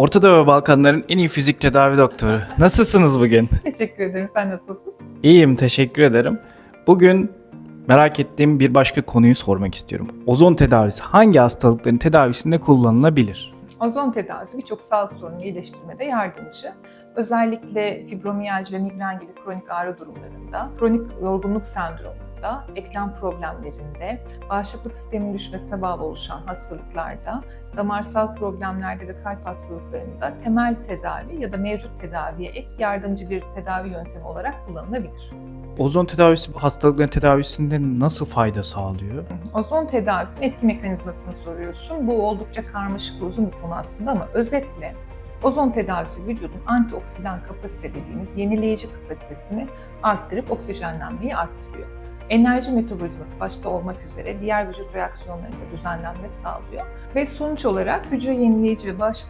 Orta Doğu ve Balkanların en iyi fizik tedavi doktoru. Nasılsınız bugün? Teşekkür ederim. Sen nasılsın? İyiyim, teşekkür ederim. Bugün merak ettiğim bir başka konuyu sormak istiyorum. Ozon tedavisi hangi hastalıkların tedavisinde kullanılabilir? Ozon tedavisi birçok sağlık sorununu iyileştirmede yardımcı. Özellikle fibromiyalji ve migren gibi kronik ağrı durumlarında, kronik yorgunluk sendromunda, eklem problemlerinde, bağışıklık sisteminin düşmesine bağlı oluşan hastalıklarda, damarsal problemlerde ve kalp hastalıklarında temel tedavi ya da mevcut tedaviye ek yardımcı bir tedavi yöntemi olarak kullanılabilir. Ozon tedavisi hastalıkların tedavisinde nasıl fayda sağlıyor? Ozon tedavisinin etki mekanizmasını soruyorsun. Bu oldukça karmaşık ve uzun bir konu aslında ama özetle ozon tedavisi vücudun antioksidan kapasite dediğimiz yenileyici kapasitesini arttırıp oksijenlenmeyi arttırıyor. Enerji metabolizması başta olmak üzere diğer vücut reaksiyonlarında düzenlenme sağlıyor. Ve sonuç olarak hücre yenileyici ve bağışıklık